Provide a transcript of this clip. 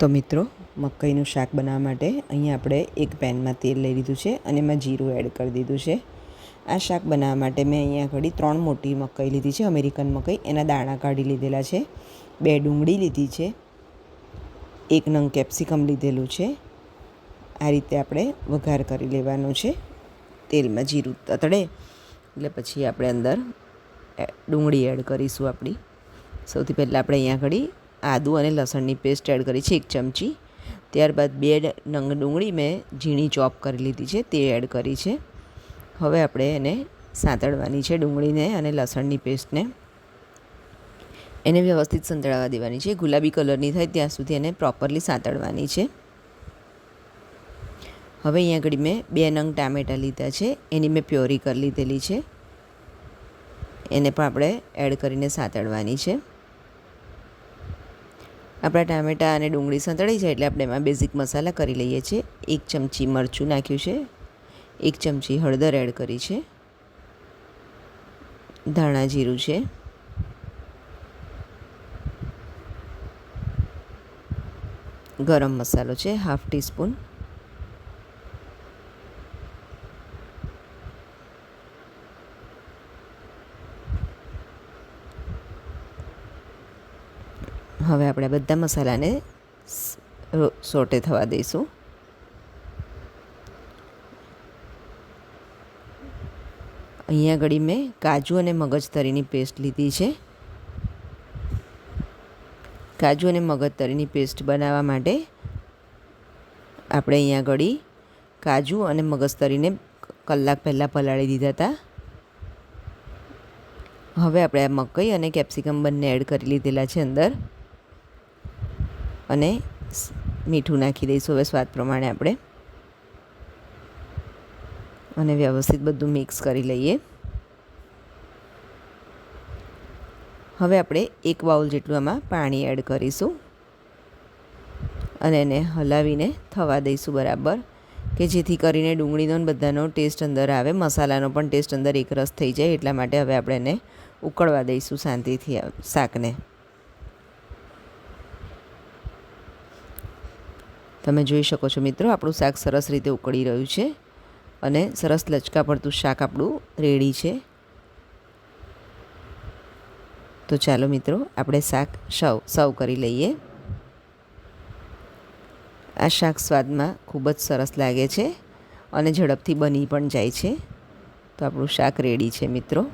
તો મિત્રો, મકાઈનું શાક બનાવવા માટે અહીંયા આપણે એક પેનમાં તેલ લઈ લીધું છે અને એમાં જીરું એડ કરી દીધું છે. આ શાક બનાવવા માટે મેં અહીંયા ઘડી ત્રણ મોટી મકાઈ લીધી છે, અમેરિકન મકાઈ. એના દાણા કાઢી લીધેલા છે, બે ડુંગળી લીધી છે, એક નંગ કેપ્સિકમ લીધેલું છે. આ રીતે આપણે વઘાર કરી લેવાનો છે, તેલમાં જીરું તતડે. એટલે પછી આપણે અંદર ડુંગળી એડ કરીશું આપણી. સૌથી પહેલાં આપણે અહીંયા ઘડી આદું અને લસણની પેસ્ટ એડ કરી છે એક ચમચી. ત્યારબાદ બે નંગ ડુંગળી મેં ઝીણી ચોપ કરી લીધી છે, તે એડ કરી છે. હવે આપણે એને સાંતળવાની છે ડુંગળીને અને લસણની પેસ્ટને. એને વ્યવસ્થિત સંતળાવા દેવાની છે, ગુલાબી કલરની થાય ત્યાં સુધી એને પ્રોપરલી સાંતળવાની છે. હવે અહીંયા આગળ મેં બે નંગ ટામેટાં લીધા છે, એની મેં પ્યોરી કરી લીધેલી છે. એને પણ આપણે એડ કરીને સાંતળવાની છે. આપણા ટામેટાં અને ડુંગળી સંતળાઈ જાય એટલે આપણે એમાં બેઝિક મસાલા કરી લઈએ છીએ. એક ચમચી મરચું નાખ્યું છે. એક ચમચી હળદર એડ કરી છે. ધાણા જીરું છે. ગરમ મસાલો છે હાફ ટીસ્પૂન હવે આપણે બધા મસાલાને સોટે થવા દઈશું. અહીંયા ઘડી મેં કાજુ અને મગજ તરીની પેસ્ટ લીધી છે. કાજુ અને મગજ તરીની પેસ્ટ બનાવવા માટે આપણે અહીંયા ઘડી કાજુ અને મગજ તરીને કલાક પહેલાં પલાળી દીધા હતા. હવે આપણે આ મકાઈ અને કેપ્સિકમ બંને એડ કરી લીધેલા છે અંદર. અને મીઠું નાખી દઈશું હવે સ્વાદ પ્રમાણે આપણે. અને વ્યવસ્થિત બધું મિક્સ કરી લઈએ. હવે આપણે એક બાઉલ જેટલું આમાં પાણી એડ કરીશું. અને એને હલાવીને થવા દઈશું બરાબર. કે જેથી કરીને ડુંગળીનો બધાનો ટેસ્ટ અંદર આવે. મસાલાનો પણ ટેસ્ટ અંદર એકરસ થઈ જાય. એટલા માટે હવે આપણે એને ઉકળવા દઈશું શાંતિથી શાકને. તમે જોઈ શકો છો મિત્રો, આપણું શાક સરસ રીતે ઉકળી રહ્યું છે અને સરસ લચકા પડતું શાક આપણું રેડી છે. તો ચાલો મિત્રો, આપણે શાક સર્વ સર્વ કરી લઈએ. આ શાક સ્વાદમાં ખૂબ જ સરસ લાગે છે અને ઝડપથી બની પણ જાય છે. તો આપણું શાક રેડી છે મિત્રો.